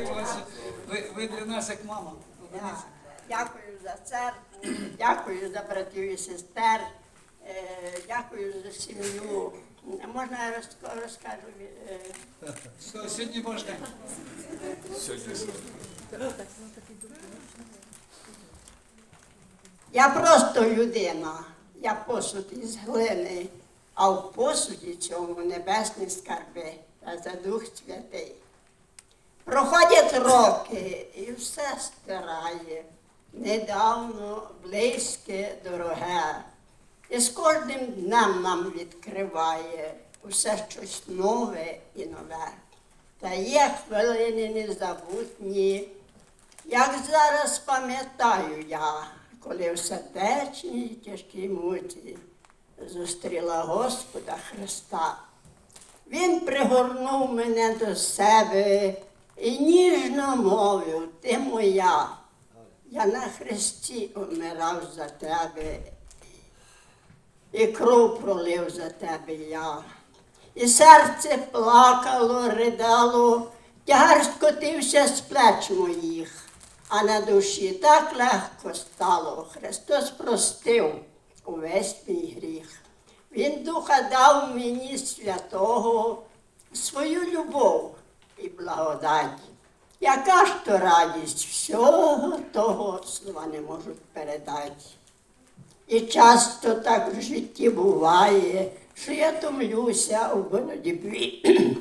привітуватися. Ви, ви для нас як мама. Дякую за церкву, дякую за братів і сестер, е, дякую за сім'ю. Можна я розкажу? е, Все, сьогодні можна. Я просто людина, я посуд із глини, а в посуді цьому небесні скарби та за Дух Святий. Проходять роки і все стирає, недавно, близьке, дороге. І з кожним днем нам відкриває усе щось нове і нове. Та є хвилини незабутні, як зараз пам'ятаю я, коли в сердечній тяжкій муті зустріла Господа Христа. Він пригорнув мене до себе і ніжно мовив, ти моя. Я на хресті умирав за тебе, і кров пролив за тебе я. І серце плакало, ридало, тягар скотився з плеч моїх, а на душі так легко стало. Христос простив увесь мій гріх. Він духа дав мені святого, свою любов і благодать. Яка ж то радість всього того слова не можуть передати. І часто так в житті буває, що я томлюся у боротьбі.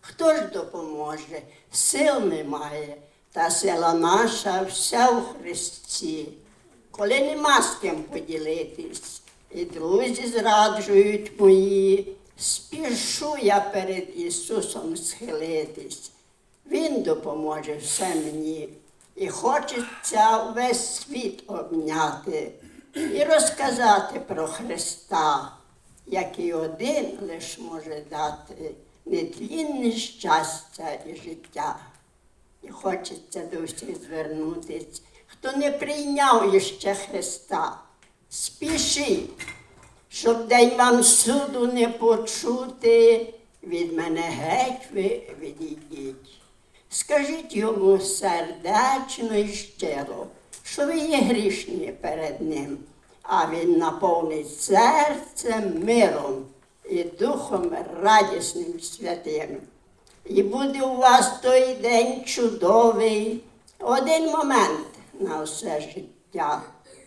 Хто ж допоможе? Сил немає, та сила наша вся у Христі. Коли нема з ким поділитись, і друзі зраджують мої, спішу я перед Ісусом схилитись. Він допоможе все мені. І хочеться весь світ обняти і розказати про Христа, який один лиш може дати нетлінне щастя і життя. І хочеться до всіх звернутись, хто не прийняв іще Христа. Спішіть, щоб день вам суду не почути, від мене геть ви відійдіть. Скажіть йому сердечно і щиро, що ви є грішні перед ним, а він наповнить серцем миром і духом радісним святим. І буде у вас той день чудовий, один момент на все життя,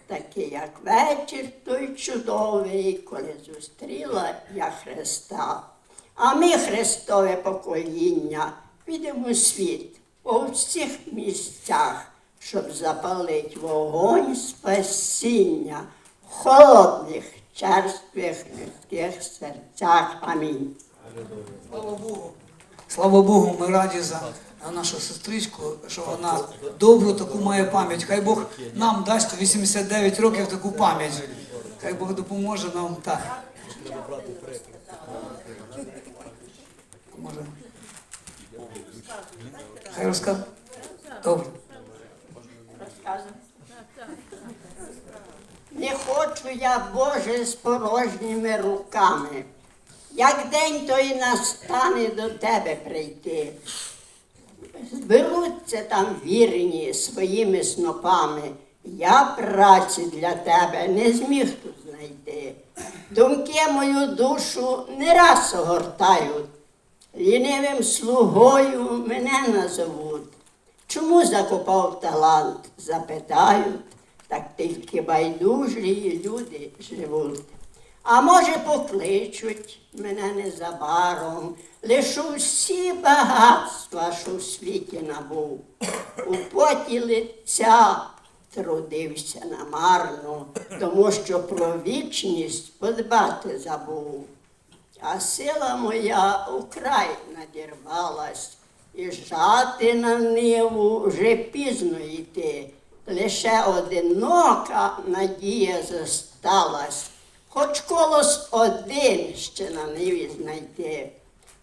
такий, як вечір той чудовий, коли зустріла я Христа. А ми, Христове покоління, підемо світ по всіх місцях, щоб запалити вогонь спасіння в холодних, черствих людських серцях. Амінь. Слава Богу. Слава Богу, ми раді за нашу сестричку, що вона добру таку має пам'ять. Хай Бог нам дасть у 89 років таку пам'ять. Хай Бог допоможе нам так. Може. Хай розкаже. Добре. Не хочу я, Боже, з порожніми руками. Як день той настане до тебе прийти. Зберуться там вірні своїми снопами. Я праці для тебе не зміг тут знайти. Думки мою душу не раз огортають. Лінивим слугою мене назовуть. Чому закопав талант? Запитають, так тільки байдужі люди живуть. А може, покличуть мене незабаром, лишу всі багатства, що в світі набув. У поті лиця трудився намарно, тому що про вічність подбати забув. А сила моя украй надірвалась, і жати на ниву вже пізно йти. Лише одинока надія зосталась, хоч колос один ще на ниві знайти.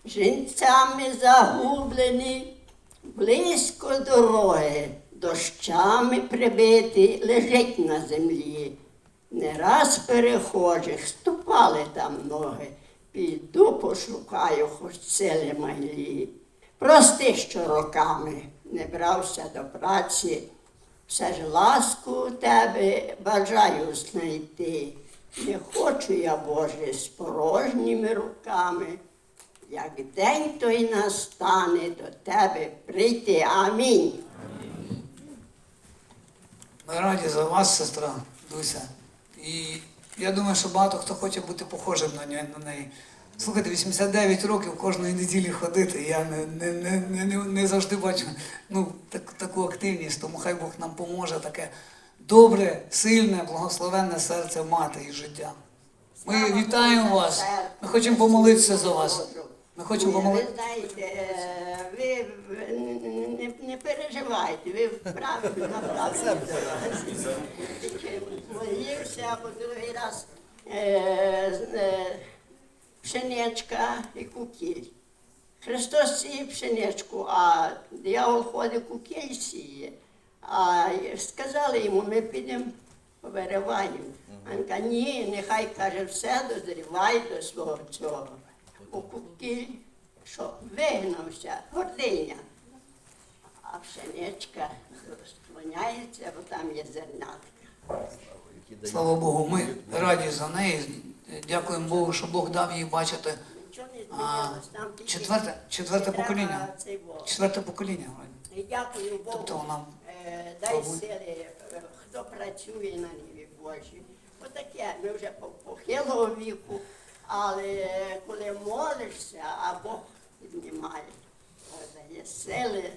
Жінцями загублені, близько дороги, дощами прибитий, лежить на землі. Не раз перехожих ступали там ноги, піду пошукаю хоч сили малі. Прости, що роками не брався до праці. Все ж ласку у тебе бажаю знайти. Не хочу я, Боже, з порожніми руками. Як день той настане до тебе прийти. Амінь. Ми раді за вас, сестра Дуся. І я думаю, що багато хто хоче бути похожим на неї. Слухайте, 89 років кожної неділі ходити. Я не, не, не, не, не, завжди бачу ну, так, таку активність, тому хай Бог нам поможе таке добре, сильне, благословенне серце мати і життя. Ми вітаємо вас. Ми хочемо помолитися за вас. Ми хочемо Ні, Ви знаєте, е, ви не, не переживайте, ви правильно направили. Молився, бо другий раз е, е, пшеничка і кукіль. Христос сіє пшеничку, а диявол ходить кукіль сіє. А сказали йому, ми підемо повириваємо. А він каже, ні, нехай каже, все дозрівай до свого цього. У кукіль, що вигнався, гординя. А пшеничка склоняється, бо там є зернятка. Слава Богу, ми раді за неї. Дякуємо Богу, що Бог дав їй бачити А, четверте, четверте покоління. Четверте покоління. дякую Богу. Тобто вона, дай сили, е, хто працює на ниві Божій. Отаке, ми вже по похилого віку, але коли молишся, а Бог піднімає, дає сили.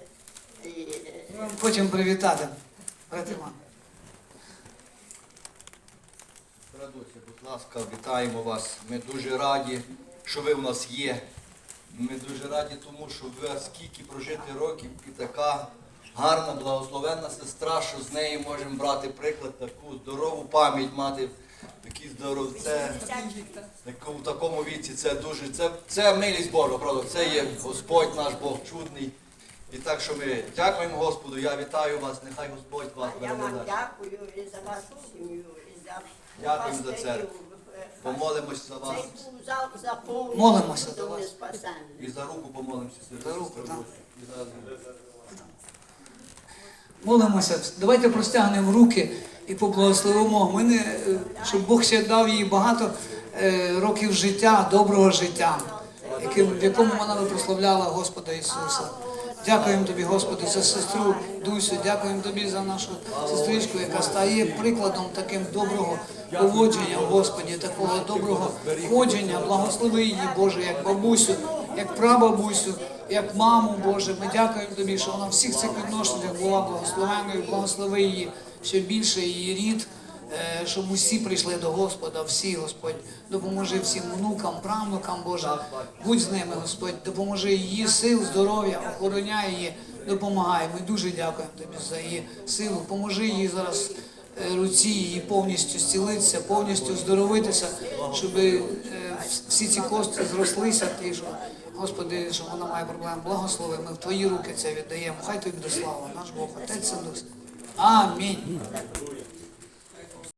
І, е, Ми хочемо привітати. Брат Іван. Радуйся, будь ласка, вітаємо вас. Ми дуже раді, що ви в нас є. Ми дуже раді тому, що ви скільки прожити років і така гарна, благословенна сестра, що з неї можемо брати приклад, таку здорову пам'ять мати, такі здорові. Це таку- в такому віці це дуже. Це, це милість Божа, правда. Це є Господь наш Бог чудний. І так, що ми дякуємо Господу. Я вітаю вас, нехай Господь вас а я вам дякую і за вашу сім'ю, і за Дякуємо за пастирів. церкву. Е, Помолимось за вас. Молимося за до вас. І за руку помолимося. За руку, так. Молимося. Давайте простягнемо руки і поблагословимо. Ми не, е, щоб Бог ще дав їй багато е, років життя, доброго життя, яким, в якому вона би прославляла Господа Ісуса. Дякуємо тобі, Господи, за сестру Дусю. Дякуємо тобі за нашу сестричку, яка стає прикладом таким доброго поводження, Господі, такого доброго ходження. Благослови її, Боже, як бабусю, як прабабусю, як маму, Боже. Ми дякуємо тобі, що вона в всіх цих відношеннях була благословенною. Благослови її ще більше, її рід. Е, щоб усі прийшли до Господа, всі, Господь, допоможи всім внукам, правнукам, Боже, будь з ними, Господь, допоможи її сил, здоров'я, охороняй її, допомагай. Ми дуже дякуємо тобі за її силу. Поможи їй зараз е, руці її повністю зцілитися, повністю здоровитися, щоб е, всі ці кости зрослися, ті, що, Господи, що вона має проблем. Благослови, ми в Твої руки це віддаємо. Хай тобі до слава, наш Бог, Отець Син. Амінь.